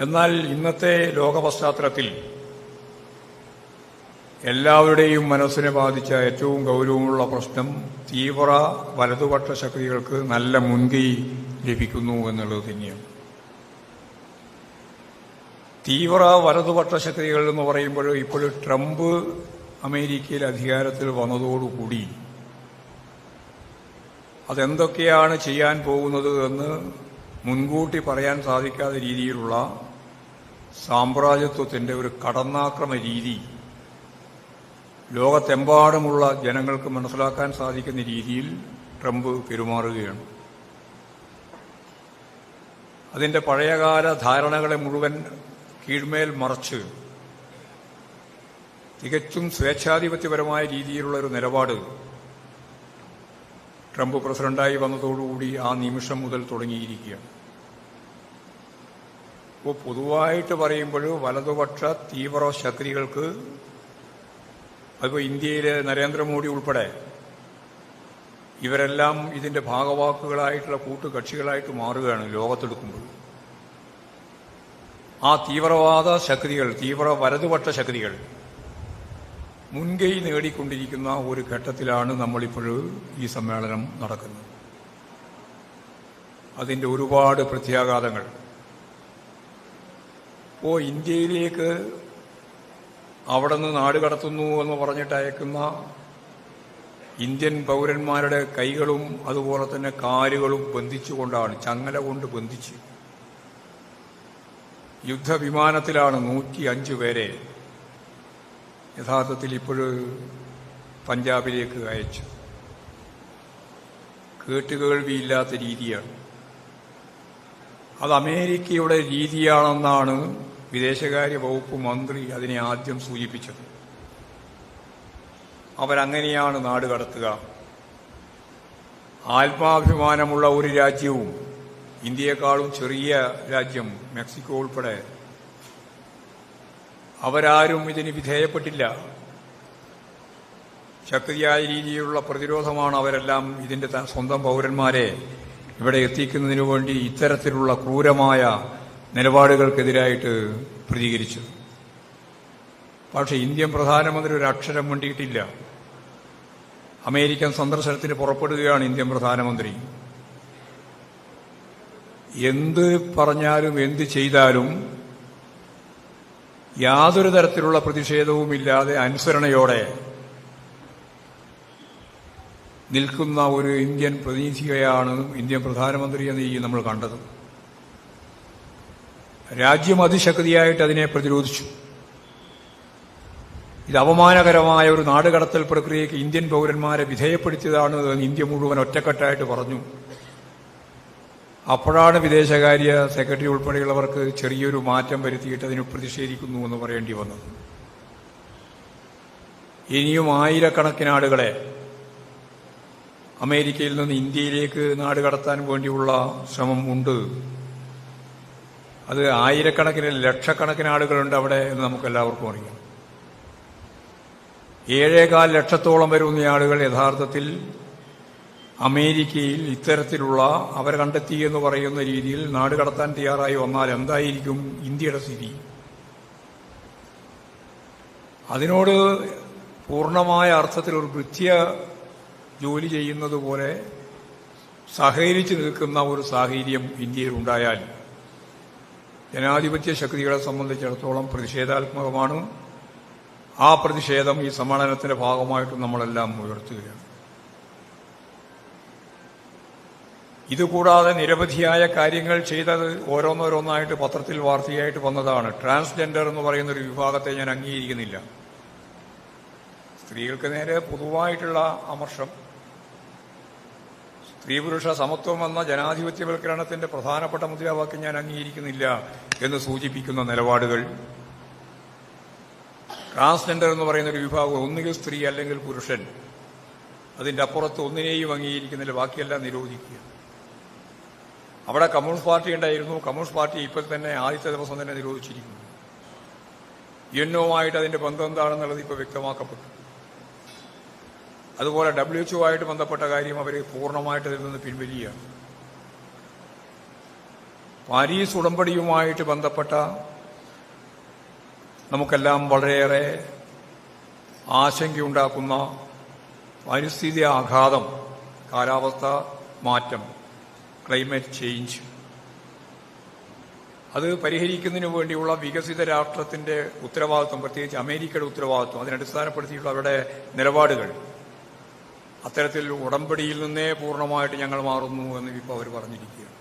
എന്നാൽ ഇന്നത്തെ ലോക പശ്ചാത്തലത്തിൽ എല്ലാവരുടെയും മനസ്സിനെ ബാധിച്ച ഏറ്റവും ഗൗരവമുള്ള പ്രശ്നം തീവ്ര വലതുപക്ഷ ശക്തികൾക്ക് നല്ല മുൻകൈ ലഭിക്കുന്നു എന്നുള്ളത് തന്നെയാണ്. തീവ്ര വലതുപക്ഷ ശക്തികൾ എന്ന് പറയുമ്പോൾ ഇപ്പോൾ ട്രംപ് അമേരിക്കയിൽ അധികാരത്തിൽ വന്നതോടുകൂടി അതെന്തൊക്കെയാണ് ചെയ്യാൻ പോകുന്നത് എന്ന് മുൻകൂട്ടി പറയാൻ സാധിക്കാത്ത രീതിയിലുള്ള സാമ്രാജ്യത്വത്തിന്റെ ഒരു കടന്നാക്രമ രീതി ലോകത്തെമ്പാടുമുള്ള ജനങ്ങൾക്ക് മനസ്സിലാക്കാൻ സാധിക്കുന്ന രീതിയിൽ ട്രംപ് പെരുമാറുകയാണ്. അതിന്റെ പഴയകാല ധാരണകളെ മുഴുവൻ കീഴ്മേൽ മറച്ച് തികച്ചും സ്വേച്ഛാധിപത്യപരമായ രീതിയിലുള്ള ഒരു നിലപാട് ട്രംപ് പ്രസിഡന്റായി വന്നതോടുകൂടി ആ നിമിഷം മുതൽ തുടങ്ങിയിരിക്കുകയാണ്. ഇപ്പോൾ പൊതുവായിട്ട് പറയുമ്പോൾ വലതുപക്ഷ തീവ്ര ശക്തികൾക്ക് അതിപ്പോൾ ഇന്ത്യയിലെ നരേന്ദ്രമോദി ഉൾപ്പെടെ ഇവരെല്ലാം ഇതിന്റെ ഭാഗവാക്കുകളായിട്ടുള്ള കൂട്ടുകക്ഷികളായിട്ട് മാറുകയാണ് ലോകത്തെടുക്കുമ്പോൾ. ആ തീവ്രവാദ ശക്തികൾ തീവ്ര വലതുപക്ഷ ശക്തികൾ മുൻകൈ നേടിക്കൊണ്ടിരിക്കുന്ന ഒരു ഘട്ടത്തിലാണ് നമ്മളിപ്പോൾ ഈ സമ്മേളനം നടക്കുന്നത്. അതിന്റെ ഒരുപാട് പ്രത്യാഘാതങ്ങൾ. ഇപ്പോൾ ഇന്ത്യയിലേക്ക് അവിടെ നിന്ന് നാട് കടത്തുന്നു എന്ന് പറഞ്ഞിട്ട് അയക്കുന്ന ഇന്ത്യൻ പൗരന്മാരുടെ കൈകളും അതുപോലെ തന്നെ കാലുകളും ബന്ധിച്ചുകൊണ്ടാണ് ചങ്ങല കൊണ്ട് ബന്ധിച്ച്. യുദ്ധവിമാനത്തിലാണ് നൂറ്റി അഞ്ച് പേരെ യഥാർത്ഥത്തിൽ ഇപ്പോഴ് പഞ്ചാബിലേക്ക് അയച്ചു കേട്ടുകേൾവിയില്ലാത്ത രീതിയാണ്. അത് അമേരിക്കയുടെ രീതിയാണെന്നാണ് വിദേശകാര്യ വകുപ്പ് മന്ത്രി അതിനെ ആദ്യം സൂചിപ്പിച്ചത്. അവരങ്ങനെയാണ് നാട് കടത്തുക. ആത്മാഭിമാനമുള്ള ഒരു രാജ്യവും ഇന്ത്യയെക്കാളും ചെറിയ രാജ്യം മെക്സിക്കോ ഉൾപ്പെടെ അവരാരും ഇതിന് വിധേയപ്പെട്ടില്ല. ശക്തിയായ രീതിയിലുള്ള പ്രതിരോധമാണ് അവരെല്ലാം ഇതിന്റെ സ്വന്തം പൗരന്മാരെ ഇവിടെ എത്തിക്കുന്നതിനു വേണ്ടി ഇത്തരത്തിലുള്ള ക്രൂരമായ നിലപാടുകൾക്കെതിരായിട്ട് പ്രതികരിച്ചത് പക്ഷേ ഇന്ത്യൻ പ്രധാനമന്ത്രി ഒരു അക്ഷരം വേണ്ടിയിട്ടില്ല അമേരിക്കൻ സന്ദർശനത്തിന് പുറപ്പെടുകയാണ് ഇന്ത്യൻ പ്രധാനമന്ത്രി. എന്ത് പറഞ്ഞാലും എന്ത് ചെയ്താലും യാതൊരു തരത്തിലുള്ള പ്രതിഷേധവുമില്ലാതെ അനുസരണയോടെ നിൽക്കുന്ന ഒരു ഇന്ത്യൻ പ്രതിനിധിയെയാണ് ഇന്ത്യൻ പ്രധാനമന്ത്രി എന്ന് ഈ നമ്മൾ കണ്ടത്. രാജ്യം അതിശക്തിയായിട്ട് അതിനെ പ്രതിരോധിച്ചു. ഇത് അപമാനകരമായ ഒരു നാടുകടത്തൽ പ്രക്രിയയ്ക്ക് ഇന്ത്യൻ പൗരന്മാരെ വിധേയപ്പെടുത്തിയതാണ് ഇന്ത്യ മുഴുവൻ ഒറ്റക്കെട്ടായിട്ട് പറഞ്ഞു. അപ്പോഴാണ് വിദേശകാര്യ സെക്രട്ടറി ഉൾപ്പെടെയുള്ളവർക്ക് ചെറിയൊരു മാറ്റം വരുത്തിയിട്ട് അതിന് പ്രതിഷേധിക്കുന്നു എന്ന് പറയേണ്ടി വന്നത്. ഇനിയും ആയിരക്കണക്കിന് ആളുകളെ അമേരിക്കയിൽ നിന്ന് ഇന്ത്യയിലേക്ക് നാടുകടത്താൻ വേണ്ടിയുള്ള ശ്രമം ഉണ്ട്. അത് ആയിരക്കണക്കിന് ലക്ഷക്കണക്കിന് ആളുകളുണ്ട് അവിടെ എന്ന് നമുക്ക് എല്ലാവർക്കും അറിയാം. ഏഴേകാൽ ലക്ഷത്തോളം വരുന്ന ആളുകൾ യഥാർത്ഥത്തിൽ അമേരിക്കയിൽ ഇത്തരത്തിലുള്ള അവർ കണ്ടെത്തി എന്ന് പറയുന്ന രീതിയിൽ നാട് കടത്താൻ തയ്യാറായി വന്നാൽ എന്തായിരിക്കും ഇന്ത്യയുടെ സ്ഥിതി? അതിനോട് പൂർണമായ അർത്ഥത്തിൽ ഒരു വൃത്തിയ ജോലി ചെയ്യുന്നത് പോലെ സഹകരിച്ചു നിൽക്കുന്ന ഒരു സാഹചര്യം ഇന്ത്യയിൽ ഉണ്ടായാൽ ജനാധിപത്യ ശക്തികളെ സംബന്ധിച്ചിടത്തോളം പ്രതിഷേധാത്മകമാണ്. ആ പ്രതിഷേധം ഈ സമ്മേളനത്തിന്റെ ഭാഗമായിട്ട് നമ്മളെല്ലാം ഉയർത്തുകയാണ്. ഇതുകൂടാതെ നിരവധിയായ കാര്യങ്ങൾ ചെയ്തത് ഓരോന്നോരോന്നായിട്ട് പത്രത്തിൽ വാർത്തയായിട്ട് വന്നതാണ്. ട്രാൻസ്ജെൻഡർ എന്ന് പറയുന്ന ഒരു വിഭാഗത്തെ ഞാൻ അംഗീകരിക്കുന്നില്ല. സ്ത്രീകൾക്ക് നേരെ പൊതുവായിട്ടുള്ള അമർഷം സ്ത്രീ പുരുഷ സമത്വം എന്ന ജനാധിപത്യവൽക്കരണത്തിന്റെ പ്രധാനപ്പെട്ട മുദ്രാവാക്യം ഞാൻ അംഗീകരിക്കുന്നില്ല എന്ന് സൂചിപ്പിക്കുന്ന നിലപാടുകൾ. ട്രാൻസ്ജെൻഡർ എന്ന് പറയുന്ന ഒരു വിഭാഗം ഒന്നുകിൽ സ്ത്രീ അല്ലെങ്കിൽ പുരുഷൻ. അതിന്റെ അപ്പുറത്ത് ഒന്നിനെയും അംഗീകരിക്കുന്നില്ല ബാക്കിയെല്ലാം നിരോധിക്കുക. അവിടെ കമ്മ്യൂണിസ്റ്റ് പാർട്ടി ഉണ്ടായിരുന്നു. കമ്മ്യൂണിസ്റ്റ് പാർട്ടി ഇപ്പോൾ തന്നെ ആദ്യത്തെ ദിവസം തന്നെ നിരോധിച്ചിരിക്കുന്നു. യുഎൻഒമായിട്ട് അതിന്റെ ബന്ധം എന്താണെന്നുള്ളത് ഇപ്പോൾ വ്യക്തമാക്കപ്പെട്ടു. അതുപോലെ ഡബ്ല്യു എച്ച്ഒ ആയിട്ട് ബന്ധപ്പെട്ട കാര്യം അവർ പൂർണമായിട്ട് ഇതിൽ നിന്ന് പിൻവലിയാണ്. പാരീസ് ഉടമ്പടിയുമായിട്ട് ബന്ധപ്പെട്ട നമുക്കെല്ലാം വളരെയേറെ ആശങ്കയുണ്ടാക്കുന്ന പരിസ്ഥിതി ആഘാതം കാലാവസ്ഥ മാറ്റം ക്ലൈമറ്റ് ചേഞ്ച്. അത് പരിഹരിക്കുന്നതിന് വേണ്ടിയുള്ള വികസിത രാഷ്ട്രത്തിന്റെ ഉത്തരവാദിത്വം പ്രത്യേകിച്ച് അമേരിക്കയുടെ ഉത്തരവാദിത്വം അതിനടിസ്ഥാനപ്പെടുത്തിയിട്ടുള്ള അവരുടെ നിലപാടുകൾ. അത്തരത്തിൽ ഉടമ്പടിയിൽ നിന്നേ പൂർണമായിട്ട് ഞങ്ങൾ മാറുന്നു എന്ന് ഇപ്പോൾ അവർ പറഞ്ഞിരിക്കുകയാണ്.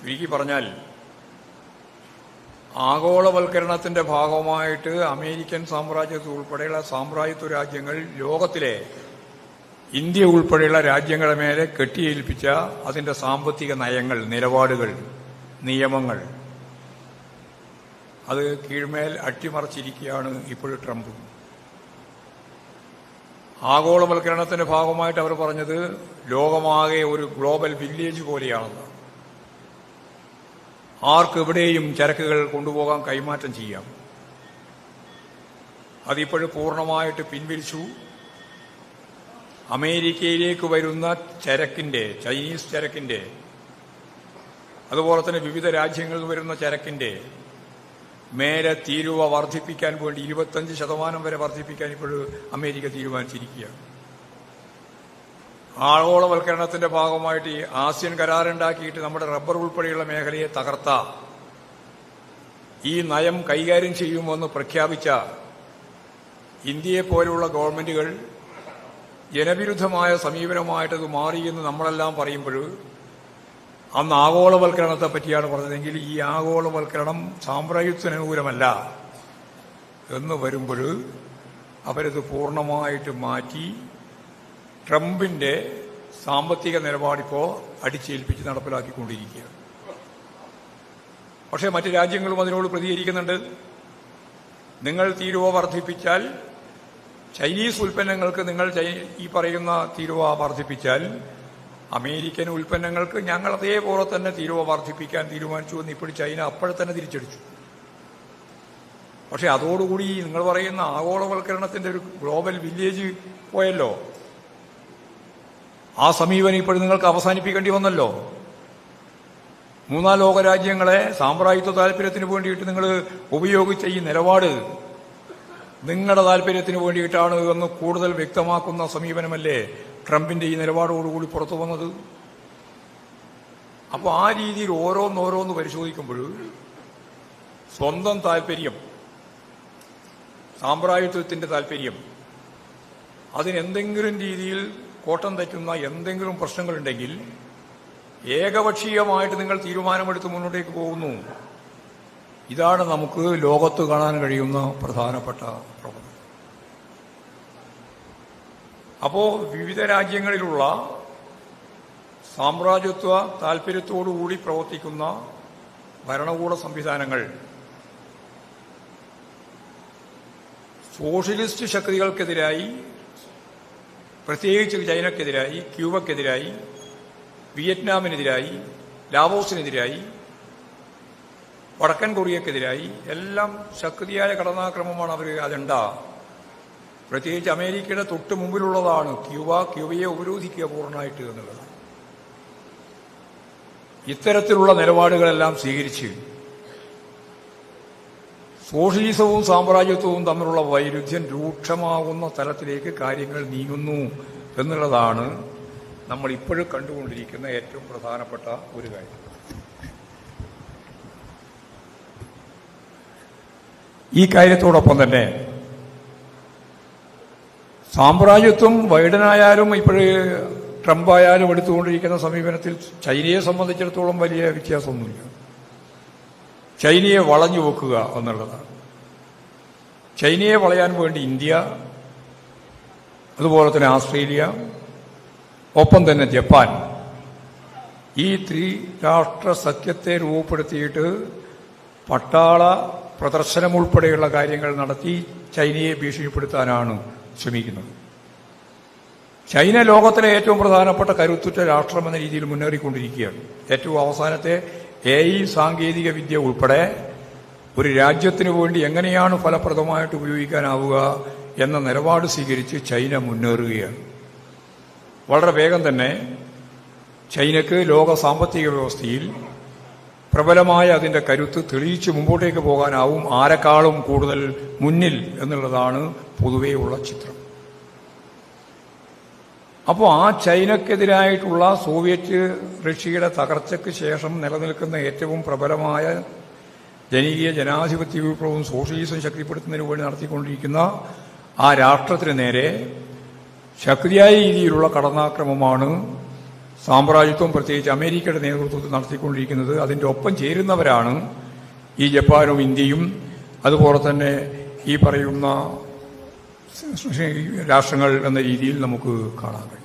ചുരുക്കി പറഞ്ഞാൽ ആഗോളവൽക്കരണത്തിന്റെ ഭാഗമായിട്ട് അമേരിക്കൻ സാമ്രാജ്യത്വം ഉൾപ്പെടെയുള്ള സാമ്രാജ്യത്വ രാജ്യങ്ങൾ ലോകത്തിലെ ഇന്ത്യ ഉൾപ്പെടെയുള്ള രാജ്യങ്ങളുടെ മേലെ കെട്ടിയേൽപ്പിച്ച അതിന്റെ സാമ്പത്തിക നയങ്ങൾ നിലപാടുകൾ നിയമങ്ങൾ അത് കീഴ്മേൽ അട്ടിമറിച്ചിരിക്കുകയാണ് ഇപ്പോൾ ട്രംപ്. ആഗോളവൽക്കരണത്തിന്റെ ഭാഗമായിട്ട് അവർ പറഞ്ഞത് ലോകമാകെ ഒരു ഗ്ലോബൽ വില്ലേജ് പോലെയാണെന്ന്. ആർക്കെവിടെയും ചരക്കുകൾ കൊണ്ടുപോകാൻ കൈമാറ്റം ചെയ്യാം. അതിപ്പോഴും പൂർണമായിട്ട് പിൻവലിച്ചു. അമേരിക്കയിലേക്ക് വരുന്ന ചരക്കിന്റെ ചൈനീസ് ചരക്കിന്റെ അതുപോലെ തന്നെ വിവിധ രാജ്യങ്ങളിൽ വരുന്ന ചരക്കിന്റെ മേലെ തീരുവ വർദ്ധിപ്പിക്കാൻ വേണ്ടി ഇരുപത്തഞ്ച് ശതമാനം വരെ വർദ്ധിപ്പിക്കാൻ ഇപ്പോൾ അമേരിക്ക തീരുമാനിച്ചിരിക്കുകയാണ്. ആഗോളവൽക്കരണത്തിന്റെ ഭാഗമായിട്ട് ഈ ആസിയൻ കരാറുണ്ടാക്കിയിട്ട് നമ്മുടെ റബ്ബർ ഉൾപ്പെടെയുള്ള മേഖലയെ തകർത്ത. ഈ നയം കൈകാര്യം ചെയ്യുമെന്ന് പ്രഖ്യാപിച്ച ഇന്ത്യയെ പോലുള്ള ഗവൺമെന്റുകൾ ജനവിരുദ്ധമായ സമീപനമായിട്ടത് മാറിയെന്ന് നമ്മളെല്ലാം പറയുമ്പോൾ അന്ന് ആഗോളവൽക്കരണത്തെ പറ്റിയാണ് പറഞ്ഞതെങ്കിൽ ഈ ആഗോളവൽക്കരണം സാമ്രാജ്യത്തിനനുകൂലമല്ല എന്ന് വരുമ്പോൾ അവരത് പൂർണമായിട്ട് മാറ്റി ട്രംപിന്റെ സാമ്പത്തിക നിലപാടിപ്പോ അടിച്ചേൽപ്പിച്ച് നടപ്പിലാക്കിക്കൊണ്ടിരിക്കുകയാണ്. പക്ഷേ മറ്റ് രാജ്യങ്ങളും അതിനോട് പ്രതികരിക്കുന്നുണ്ട്. നിങ്ങൾ തീരുവ വർദ്ധിപ്പിച്ചാൽ ചൈനീസ് ഉൽപ്പന്നങ്ങൾക്ക് നിങ്ങൾ ഈ പറയുന്ന തീരുവ വർദ്ധിപ്പിച്ചാൽ അമേരിക്കൻ ഉൽപ്പന്നങ്ങൾക്ക് ഞങ്ങൾ അതേപോലെ തന്നെ തീരുവ വർദ്ധിപ്പിക്കാൻ തീരുമാനിച്ചു എന്ന് ഇപ്പോൾ ചൈന അപ്പോഴെ തന്നെ തിരിച്ചടിച്ചു. പക്ഷെ അതോടുകൂടി നിങ്ങൾ പറയുന്ന ആഗോളവൽക്കരണത്തിന്റെ ഒരു ഗ്ലോബൽ വില്ലേജ് പോയല്ലോ. ആ സമീപനം ഇപ്പോൾ നിങ്ങൾക്ക് അവസാനിപ്പിക്കേണ്ടി വന്നല്ലോ. മൂന്നാം ലോകരാജ്യങ്ങളെ സാമ്പ്രായിത്വ താല്പര്യത്തിന് വേണ്ടിയിട്ട് നിങ്ങൾ ഉപയോഗിച്ച ഈ നിലപാട് നിങ്ങളുടെ താല്പര്യത്തിന് വേണ്ടിയിട്ടാണ് എന്ന് കൂടുതൽ വ്യക്തമാക്കുന്ന സമീപനമല്ലേ? ട്രംപിന്റെ ഈ നിലപാടോടുകൂടി പുറത്തു വന്നത്? അപ്പോൾ ആ രീതിയിൽ ഓരോന്നോരോന്ന് പരിശോധിക്കുമ്പോൾ സ്വന്തം താല്പര്യം സാമ്രാജ്യത്വത്തിന്റെ താല്പര്യം അതിനെന്തെങ്കിലും രീതിയിൽ കോട്ടം തെറ്റുന്ന എന്തെങ്കിലും പ്രശ്നങ്ങളുണ്ടെങ്കിൽ ഏകപക്ഷീയമായിട്ട് നിങ്ങൾ തീരുമാനമെടുത്ത് മുന്നോട്ടേക്ക് പോകുന്നു. ഇതാണ് നമുക്ക് ലോകത്ത് കാണാൻ കഴിയുന്ന പ്രധാനപ്പെട്ട പ്രവണത. അപ്പോ വിവിധ രാജ്യങ്ങളിലുള്ള സാമ്രാജ്യത്വ താൽപര്യത്തോടുകൂടി പ്രവർത്തിക്കുന്ന ഭരണകൂട സംവിധാനങ്ങൾ സോഷ്യലിസ്റ്റ് ശക്തികൾക്കെതിരായി പ്രത്യേകിച്ച് ചൈനക്കെതിരായി ക്യൂബക്കെതിരായി വിയറ്റ്നാമിനെതിരായി ലാവോസിനെതിരായി വടക്കൻ കൊറിയക്കെതിരായി എല്ലാം ശക്തിയായ കടന്നാക്രമമാണ് അവർ അജണ്ട. പ്രത്യേകിച്ച് അമേരിക്കയുടെ തൊട്ട് മുമ്പിലുള്ളതാണ്. ക്യൂബ ക്യൂബയെ ഉപരോധിക്കുക പൂർണമായിട്ട് എന്നുള്ളത്. ഇത്തരത്തിലുള്ള നിലപാടുകളെല്ലാം സ്വീകരിച്ച് സോഷ്യലിസവും സാമ്രാജ്യത്വവും തമ്മിലുള്ള വൈരുദ്ധ്യം രൂക്ഷമാകുന്ന തലത്തിലേക്ക് കാര്യങ്ങൾ നീങ്ങുന്നു എന്നുള്ളതാണ് നമ്മൾ ഇപ്പോഴും കണ്ടുകൊണ്ടിരിക്കുന്ന ഏറ്റവും പ്രധാനപ്പെട്ട ഒരു കാര്യം. ഈ കാര്യത്തോടൊപ്പം തന്നെ സാമ്രാജ്യത്വം ബൈഡനായാലും ഇപ്പോൾ ട്രംപ് ആയാലും എടുത്തുകൊണ്ടിരിക്കുന്ന സമീപനത്തിൽ ചൈനയെ സംബന്ധിച്ചിടത്തോളം വലിയ വ്യത്യാസമൊന്നുമില്ല. ചൈനയെ വളഞ്ഞു വെക്കുക എന്നുള്ളതാണ്. ചൈനയെ വളയാൻ വേണ്ടി ഇന്ത്യ അതുപോലെ തന്നെ ആസ്ട്രേലിയ ഒപ്പം തന്നെ ജപ്പാൻ ഈ ത്രിരാഷ്ട്ര സഖ്യത്തെ രൂപപ്പെടുത്തിയിട്ട് പട്ടാള പ്രദർശനം ഉൾപ്പെടെയുള്ള കാര്യങ്ങൾ നടത്തി ചൈനയെ ഭീഷണിപ്പെടുത്താനാണ് ശ്രമിക്കുന്നത്. ചൈന ലോകത്തിലെ ഏറ്റവും പ്രധാനപ്പെട്ട കരുത്തുറ്റ രാഷ്ട്രമെന്ന രീതിയിൽ മുന്നേറിക്കൊണ്ടിരിക്കുകയാണ്. ഏറ്റവും അവസാനത്തെ എ ഐ സാങ്കേതിക വിദ്യ ഉൾപ്പെടെ ഒരു രാജ്യത്തിനു വേണ്ടി എങ്ങനെയാണ് ഫലപ്രദമായിട്ട് ഉപയോഗിക്കാനാവുക എന്ന നിലപാട് സ്വീകരിച്ച് ചൈന മുന്നേറുകയാണ്. വളരെ വേഗം തന്നെ ചൈനക്ക് ലോക സാമ്പത്തിക വ്യവസ്ഥയിൽ പ്രബലമായ അതിന്റെ കരുത്ത് തെളിയിച്ച് മുമ്പോട്ടേക്ക് പോകാനാവും ആരെക്കാളും കൂടുതൽ മുന്നിൽ എന്നുള്ളതാണ് പൊതുവെയുള്ള ചിത്രം. അപ്പോൾ ആ ചൈനക്കെതിരായിട്ടുള്ള സോവിയറ്റ് റഷ്യയുടെ തകർച്ചയ്ക്ക് ശേഷം നിലനിൽക്കുന്ന ഏറ്റവും പ്രബലമായ ജനകീയ ജനാധിപത്യ വിപ്ലവവും സോഷ്യലിസം ശക്തിപ്പെടുത്തുന്നതിന് വേണ്ടി നടത്തിക്കൊണ്ടിരിക്കുന്ന ആ രാഷ്ട്രത്തിന് നേരെ ശക്തിയായ രീതിയിലുള്ള കടന്നാക്രമമാണ് സാമ്രാജ്യത്വം പ്രത്യേകിച്ച് അമേരിക്കയുടെ നേതൃത്വത്തിൽ നടത്തിക്കൊണ്ടിരിക്കുന്നത് അതിന്റെ ഒപ്പം ചേരുന്നവരാണ് ഈ ജപ്പാനും ഇന്ത്യയും. അതുപോലെ തന്നെ ഈ പറയുന്ന രാഷ്ട്രങ്ങൾ എന്ന രീതിയിൽ നമുക്ക് കാണാൻ കഴിയും.